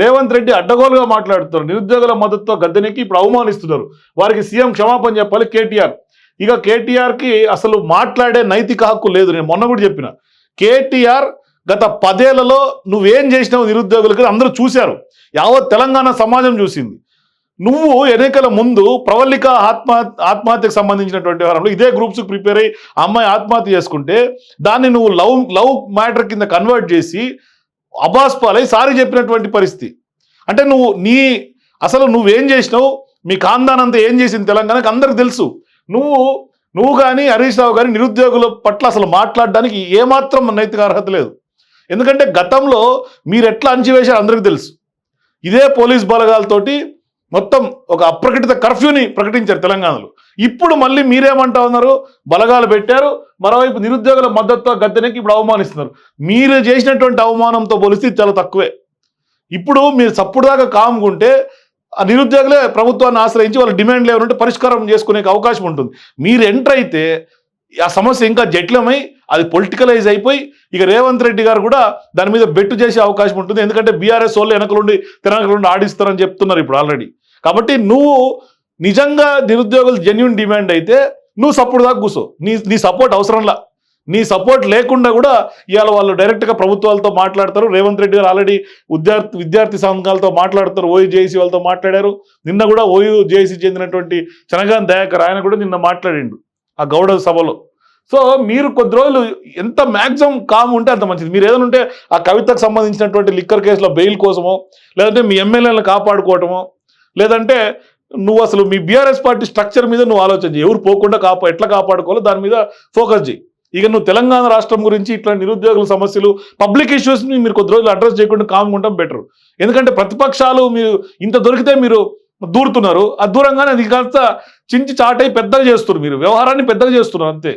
రేవంత్ రెడ్డి అడ్డగోలుగా మాట్లాడుతున్నారు. నిరుద్యోగుల మద్దతుతో గద్దెనెక్కి ఇప్పుడు అవమానిస్తున్నారు. వారికి సీఎం క్షమాపణ చెప్పాలి కేటీఆర్. ఇక కేటీఆర్కి అసలు మాట్లాడే నైతిక హక్కు లేదు. నేను మొన్న కూడా చెప్పిన. కేటీఆర్ గత పదేళ్ళలో నువ్వేం చేసినావు నిరుద్యోగులకి అందరూ చూశారు. యావత్ తెలంగాణ సమాజం చూసింది. నువ్వు ఎన్నికల ముందు ప్రవల్లిక ఆత్మ ఆత్మహత్యకు సంబంధించినటువంటి వ్యవహారంలో ఇదే గ్రూప్స్ ప్రిపేర్ అయ్యి అమ్మాయి ఆత్మహత్య చేసుకుంటే దాన్ని నువ్వు లవ్ లవ్ మ్యాటర్ కింద కన్వర్ట్ చేసి అబ్బాస్ పాలై సారీ చెప్పినటువంటి పరిస్థితి. అంటే నువ్వు నీ అసలు నువ్వేం చేసినావు? మీ ఖాందాన్ ఏం చేసింది తెలంగాణకు అందరికి తెలుసు. నువ్వు నువ్వు కానీ హరీష్ రావు కానీ నిరుద్యోగుల పట్ల అసలు మాట్లాడడానికి ఏమాత్రం నైతిక అర్హత లేదు. ఎందుకంటే గతంలో మీరు ఎట్లా అంచివేశారు అందరికీ తెలుసు. ఇదే పోలీస్ బలగాలతోటి మొత్తం ఒక అప్రకటిత కర్ఫ్యూని ప్రకటించారు తెలంగాణలో. ఇప్పుడు మళ్ళీ మీరేమంటా ఉన్నారు బలగాలు పెట్టారు మరోవైపు నిరుద్యోగుల మద్దతు గద్దెనకి ఇప్పుడు అవమానిస్తున్నారు. మీరు చేసినటువంటి అవమానంతో పోలిస్తే చాలా తక్కువే. ఇప్పుడు మీరు సప్పుడు దాకా కాముకుంటే ఆ నిరుద్యోగులే ప్రభుత్వాన్ని ఆశ్రయించి వాళ్ళ డిమాండ్లు ఏమంటే పరిష్కారం చేసుకునే అవకాశం ఉంటుంది. మీరు ఎంటర్ అయితే ఆ సమస్య ఇంకా జటిలమై అది పొలిటికలైజ్ అయిపోయి ఇక రేవంత్ రెడ్డి గారు కూడా దాని మీద బెట్టు చేసే అవకాశం ఉంటుంది. ఎందుకంటే బీఆర్ఎస్ వాళ్ళు వెనకలుండి తెలంగాణ ఆడిస్తారని చెప్తున్నారు ఇప్పుడు ఆల్రెడీ కాబట్టి నువ్వు నిజంగా నిరుద్యోగులు జెన్యున్ డిమాండ్ అయితే నువ్వు సపోర్ట్ దాకా కూర్చో. నీ నీ సపోర్ట్ అవసరంలా. నీ సపోర్ట్ లేకుండా కూడా ఇవాళ వాళ్ళు డైరెక్ట్గా ప్రభుత్వాలతో మాట్లాడతారు. రేవంత్ రెడ్డి గారు ఆల్రెడీ విద్యార్థి విద్యార్థి సంఘాలతో మాట్లాడతారు. ఓయూ జేసీ వాళ్ళతో మాట్లాడారు. నిన్న కూడా ఓయూ జేఏసీ చెందినటువంటి చనగాన్ దయాకర్ ఆయన కూడా నిన్న మాట్లాడిండు. ఆ గౌడ సభలో. సో మీరు కొద్ది రోజులు ఎంత మ్యాక్సిమం కామ్ ఉంటే అంత మంచిది. మీరు ఏదైనా ఉంటే ఆ కవితకు సంబంధించినటువంటి లిక్కర్ కేసులో బెయిల్ కోసమో లేదంటే మీ ఎమ్మెల్యేలను కాపాడుకోవటమో లేదంటే నువ్వు అసలు మీ బీఆర్ఎస్ పార్టీ స్ట్రక్చర్ మీద నువ్వు ఆలోచన చేయి. ఎవరు పోకుండా కాపా ఎట్లా కాపాడుకోవాలో దాని మీద ఫోకస్ చేయి. ఇక నువ్వు తెలంగాణ రాష్ట్రం గురించి ఇట్లా నిరుద్యోగుల సమస్యలు పబ్లిక్ ఇష్యూస్ని మీరు కొద్ది రోజులు అడ్రస్ చేయకుండా కామ్గా ఉండడం బెటర్ ఎందుకంటే ప్రతిపక్షాలు మీరు ఇంత దొరికితే మీరు దూరుతున్నారు. ఆ దూరంగానే అది కాస్త చించి చాటై పెద్దగా చేస్తున్నారు మీరు. వ్యవహారాన్ని పెద్దగా చేస్తున్నారు అంతే.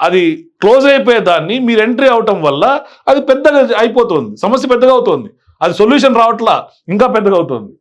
అది క్లోజ్ అయిపోయే దాన్ని మీరు ఎంట్రీ అవటం వల్ల అది పెద్దగా అయిపోతుంది. సమస్య పెద్దగా అవుతుంది. అది సొల్యూషన్ రావట్లా ఇంకా పెద్దగా అవుతుంది.